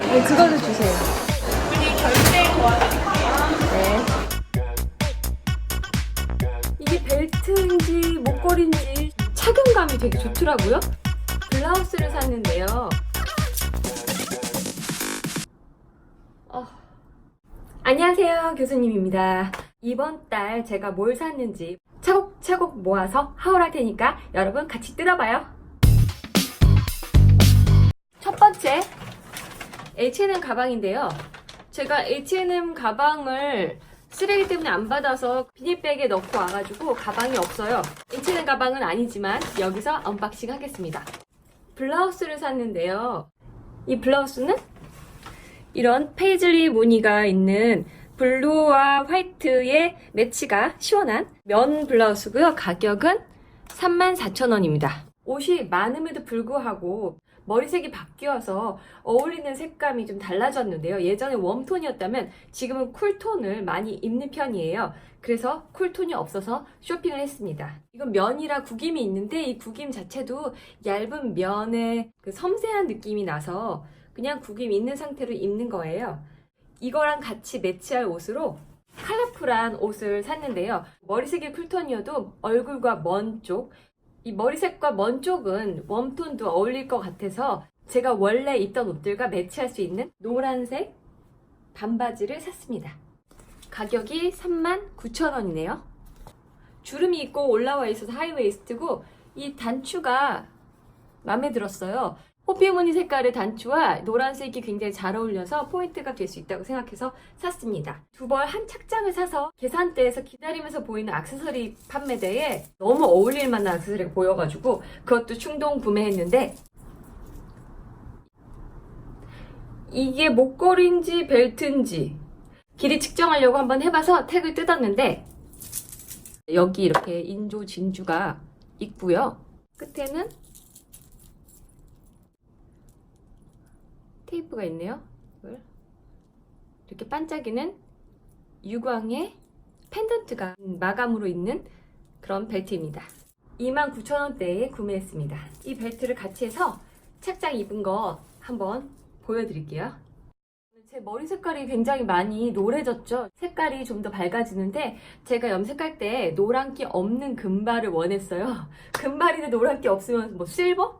네, 그걸로 주세요. 네. 이게 벨트인지 목걸이인지 착용감이 되게 좋더라고요. 블라우스를 샀는데요. 어. 안녕하세요, 교수님입니다. 이번 달 제가 뭘 샀는지 차곡차곡 모아서 하울할 테니까 여러분 같이 뜯어봐요. 첫 번째, H&M 가방인데요. 제가 H&M 가방을 쓰레기 때문에 안 받아서 비닐백에 넣고 와가지고 가방이 없어요. H&M 가방은 아니지만 여기서 언박싱 하겠습니다. 블라우스를 샀는데요. 이 블라우스는 이런 페이즐리 무늬가 있는 블루와 화이트의 매치가 시원한 면 블라우스고요. 가격은 34,000원입니다. 옷이 많음에도 불구하고 머리색이 바뀌어서 어울리는 색감이 좀 달라졌는데요. 예전에 웜톤이었다면 지금은 쿨톤을 많이 입는 편이에요. 그래서 쿨톤이 없어서 쇼핑을 했습니다. 이건 면이라 구김이 있는데 이 구김 자체도 얇은 면의 그 섬세한 느낌이 나서 그냥 구김 있는 상태로 입는 거예요. 이거랑 같이 매치할 옷으로 컬러풀한 옷을 샀는데요. 머리색이 쿨톤이어도 얼굴과 먼 쪽, 이 머리색과 먼 쪽은 웜톤도 어울릴 것 같아서 제가 원래 입던 옷들과 매치할 수 있는 노란색 반바지를 샀습니다. 가격이 39,000원이네요. 주름이 있고 올라와 있어서 하이웨이스트고 이 단추가 마음에 들었어요. 호피무늬 색깔의 단추와 노란색이 굉장히 잘 어울려서 포인트가 될 수 있다고 생각해서 샀습니다. 두 벌 한 착장을 사서 계산대에서 기다리면서 보이는 액세서리 판매대에 너무 어울릴 만한 액세서리가 보여가지고 그것도 충동 구매했는데 이게 목걸이인지 벨트인지 길이 측정하려고 한번 해봐서 택을 뜯었는데 여기 이렇게 인조 진주가 있고요. 끝에는 테이프가 있네요. 이렇게 반짝이는 유광의 펜던트가 마감으로 있는 그런 벨트입니다. 29,000원대에 구매했습니다. 이 벨트를 같이 해서 착장 입은 거 한번 보여드릴게요. 제 머리 색깔이 굉장히 많이 노래졌죠. 색깔이 좀 더 밝아지는데 제가 염색할 때 노란기 없는 금발을 원했어요. 금발인데 노란기 없으면 뭐 실버?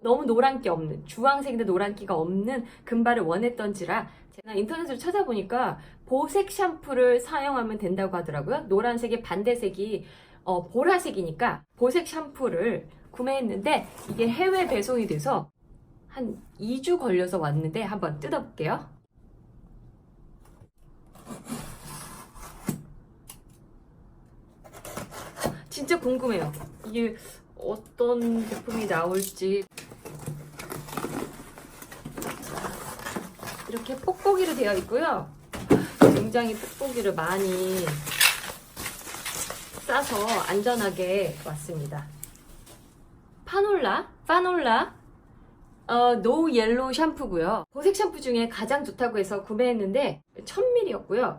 너무 노란기 없는 주황색인데 노란기가 없는 금발을 원했던지라 제가 인터넷으로 찾아보니까 보색 샴푸를 사용하면 된다고 하더라고요. 노란색의 반대색이 어, 보라색이니까 보색 샴푸를 구매했는데 이게 해외 배송이 돼서 한 2주 걸려서 왔는데 한번 뜯어볼게요. 진짜 궁금해요. 이게 어떤 제품이 나올지. 이렇게 뽁뽁이로 되어 있고요. 굉장히 뽁뽁이를 많이 싸서 안전하게 왔습니다. 파놀라, 파놀라, 어, 노 옐로우 샴푸고요. 보색 샴푸 중에 가장 좋다고 해서 구매했는데 1000ml였고요.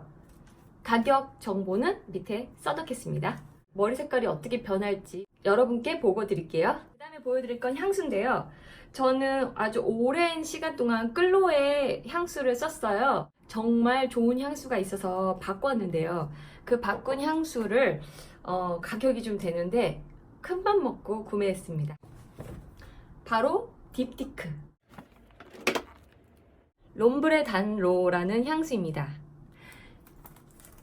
가격 정보는 밑에 써놓겠습니다. 머리 색깔이 어떻게 변할지 여러분께 보고 드릴게요. 그 다음에 보여드릴 건 향수인데요. 저는 아주 오랜 시간 동안 끌로의 향수를 썼어요. 정말 좋은 향수가 있어서 바꿨는데요. 그 바꾼 향수를 어, 가격이 좀 되는데 큰 맘 먹고 구매했습니다. 바로 딥티크 롬브레 단로라는 향수입니다.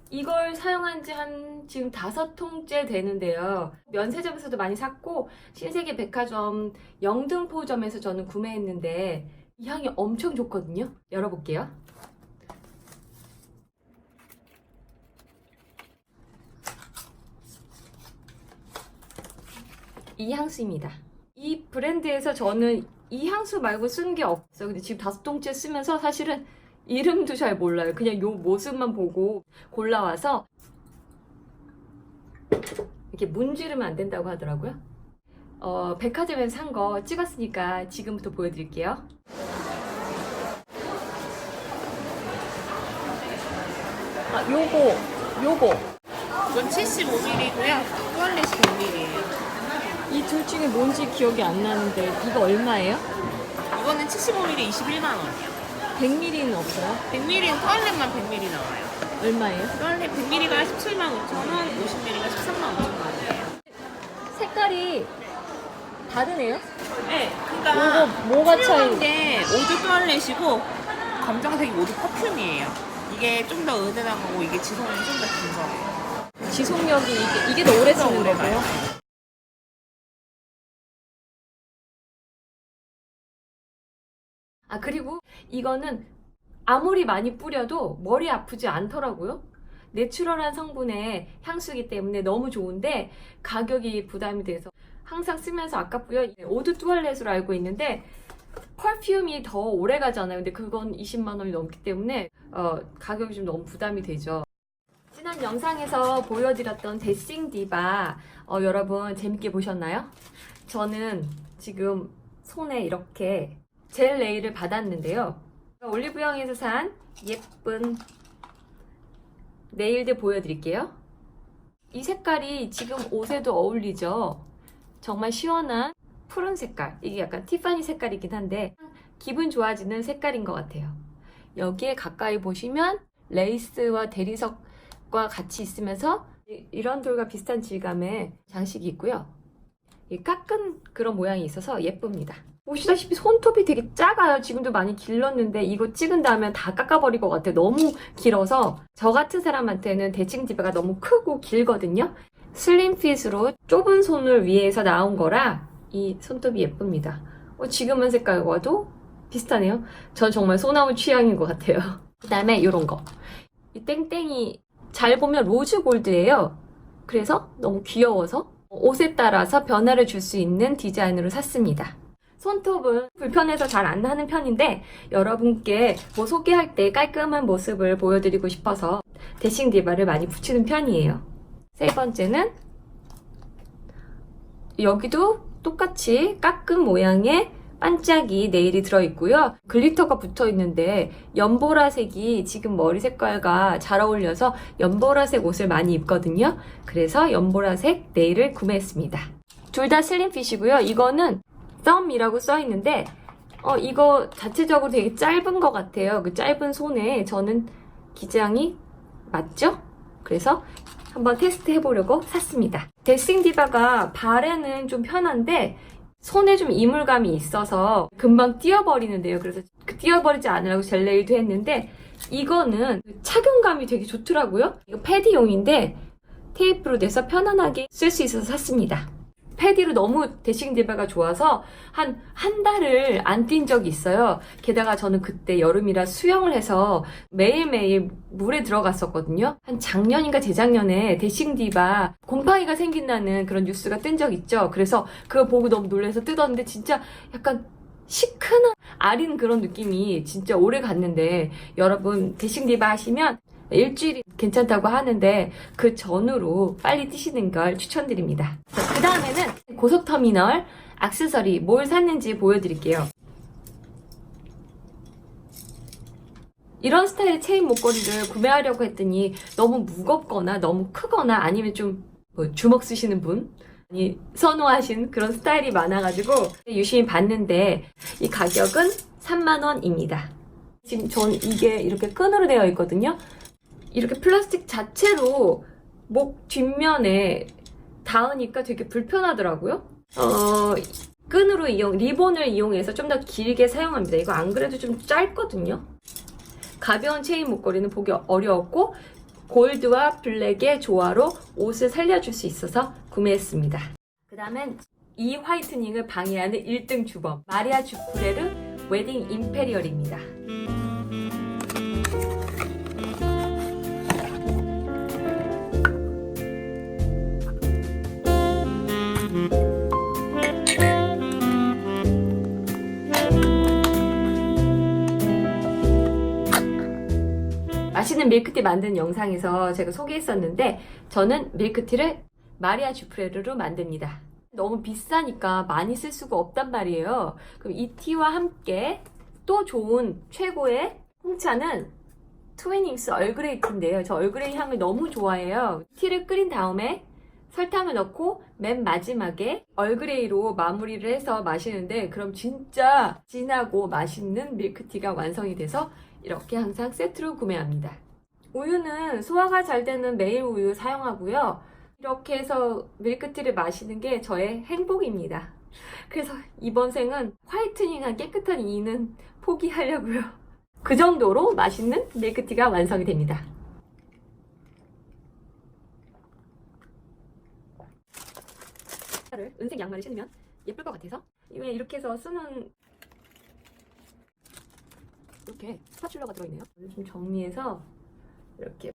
이걸 사용한 지 한 지금 다섯 통째 되는데요. 면세점에서도 많이 샀고 신세계 백화점 영등포점에서 저는 구매했는데 이 향이 엄청 좋거든요. 열어볼게요. 이 향수입니다. 이 브랜드에서 저는 이 향수 말고 쓴 게 없어요. 근데 지금 다섯 통째 쓰면서 사실은 이름도 잘 몰라요. 그냥 요 모습만 보고 골라와서 이렇게 문지르면 안 된다고 하더라고요. 어, 백화점에서 산 거 찍었으니까 지금부터 보여드릴게요. 아, 요거, 요거. 이건 75ml고요. 뚜알렛이 100ml예요. 이 둘 중에 뭔지 기억이 안 나는데 이거 얼마예요? 이거는 75ml 21만 원이요. 100ml는 없어요? 100ml는 토알렛만 100ml 나와요. 얼마예요? 토알렛 100ml가 17만 5천 원, 50ml가 13만 5천 원이에요. 색깔이 다르네요? 네, 그러니까 뭐가- 뭐가 차이? 게 오드 토알렛이고 검정색이 오드 퍼퓸이에요. 이게 좀 더 은은하고 이게 지성이 좀 더 긴 거예요. 지속력이 이게, 이게 더 오래 거고요? 가요. 아, 그리고 이거는 아무리 많이 뿌려도 머리 아프지 않더라고요. 내추럴한 성분의 향수기 때문에 너무 좋은데 가격이 부담이 돼서 항상 쓰면서 아깝고요. 오드 투얼렛으로 알고 있는데 펄퓸이 더 오래 가잖아요. 근데 그건 20만 원이 넘기 때문에 어, 가격이 좀 너무 부담이 되죠. 지난 영상에서 보여드렸던 데싱 디바 어, 여러분 재밌게 보셨나요? 저는 지금 손에 이렇게 젤 네일을 받았는데요. 올리브영에서 산 예쁜 네일들 보여드릴게요. 이 색깔이 지금 옷에도 어울리죠? 정말 시원한 푸른 색깔. 이게 약간 티파니 색깔이긴 한데 기분 좋아지는 색깔인 것 같아요. 여기에 가까이 보시면 레이스와 대리석과 같이 있으면서 이- 이런 돌과 비슷한 질감의 장식이 있고요. 이 깎은 그런 모양이 있어서 예쁩니다. 보시다시피 손톱이 되게 작아요. 지금도 많이 길렀는데 이거 찍은 다음에 다 깎아버릴 것 같아요. 너무 길어서 저 같은 사람한테는 대칭 디바가 너무 크고 길거든요. 슬림핏으로 좁은 손을 위해서 나온 거라 이 손톱이 예쁩니다. 어, 지금 한 색깔과도 비슷하네요. 전 정말 소나무 취향인 것 같아요. 그 다음에 이런 거. 이 땡땡이 잘 보면 로즈 골드예요. 그래서 너무 귀여워서 옷에 따라서 변화를 줄 수 있는 디자인으로 샀습니다. 손톱은 불편해서 잘안 나는 편인데 여러분께 뭐 소개할 때 깔끔한 모습을 보여드리고 싶어서 데싱 디바를 많이 붙이는 편이에요. 세 번째는 여기도 똑같이 깎은 모양의 반짝이 네일이 들어있고요. 글리터가 붙어있는데 연보라색이 지금 머리 색깔과 잘 어울려서 연보라색 옷을 많이 입거든요. 그래서 연보라색 네일을 구매했습니다. 둘 다 슬림핏이고요. 이거는 썸이라고 써있는데 어, 이거 자체적으로 되게 짧은 것 같아요. 그 짧은 손에 저는 기장이 맞죠? 그래서 한번 테스트 해보려고 샀습니다. 데싱 디바가 발에는 좀 편한데 손에 좀 이물감이 있어서 금방 띄어버리는데요. 그래서 그 띄어버리지 않으려고 젤네일도 했는데 이거는 착용감이 되게 좋더라고요. 이거 패디용인데 테이프로 돼서 편안하게 쓸 수 있어서 샀습니다. 패디로 너무 데싱 디바가 좋아서 한 한 달을 안 뛴 적이 있어요. 게다가 저는 그때 여름이라 수영을 해서 매일매일 물에 들어갔었거든요. 한 작년인가 재작년에 데싱 디바 곰팡이가 생긴다는 그런 뉴스가 뜬 적 있죠. 그래서 그거 보고 너무 놀라서 뜯었는데 진짜 약간 시큰한 아린 그런 느낌이 진짜 오래 갔는데 여러분 데싱 디바 하시면 일주일이 괜찮다고 하는데 그 전후로 빨리 뛰시는 걸 추천드립니다. 그 다음에는 고속터미널 액세서리 뭘 샀는지 보여드릴게요. 이런 스타일의 체인 목걸이를 구매하려고 했더니 너무 무겁거나 너무 크거나 아니면 좀뭐 주먹 쓰시는 분이 선호하신 그런 스타일이 많아가지고 유심히 봤는데 이 가격은 3만원입니다. 지금 전 이게 이렇게 끈으로 되어 있거든요. 이렇게 플라스틱 자체로 목 뒷면에 닿으니까 되게 불편하더라고요. 어, 끈으로 이용, 리본을 이용해서 좀 더 길게 사용합니다. 이거 안 그래도 좀 짧거든요. 가벼운 체인 목걸이는 보기 어려웠고, 골드와 블랙의 조화로 옷을 살려줄 수 있어서 구매했습니다. 그 다음엔 이 화이트닝을 방해하는 1등 주범, 마리아 주프레르 웨딩 임페리얼입니다. 맛있는 밀크티 만드는 영상에서 제가 소개했었는데 저는 밀크티를 마리아 주프레르로 만듭니다. 너무 비싸니까 많이 쓸 수가 없단 말이에요. 그럼 이 티와 함께 또 좋은 최고의 홍차는 트위닝스 얼그레이 티인데요. 저 얼그레이 향을 너무 좋아해요. 티를 끓인 다음에 설탕을 넣고 맨 마지막에 얼그레이로 마무리를 해서 마시는데 그럼 진짜 진하고 맛있는 밀크티가 완성이 돼서 이렇게 항상 세트로 구매합니다. 우유는 소화가 잘 되는 매일 우유 사용하고요. 이렇게 해서 밀크티를 마시는 게 저의 행복입니다. 그래서 이번 생은 화이트닝한 깨끗한 이는 포기하려고요. 그 정도로 맛있는 밀크티가 완성이 됩니다. 은색 양말을 신으면 예쁠 것 같아서 왜 이렇게 해서 쓰는 이렇게 스파츌러가 들어있네요. 좀 정리해서 이렇게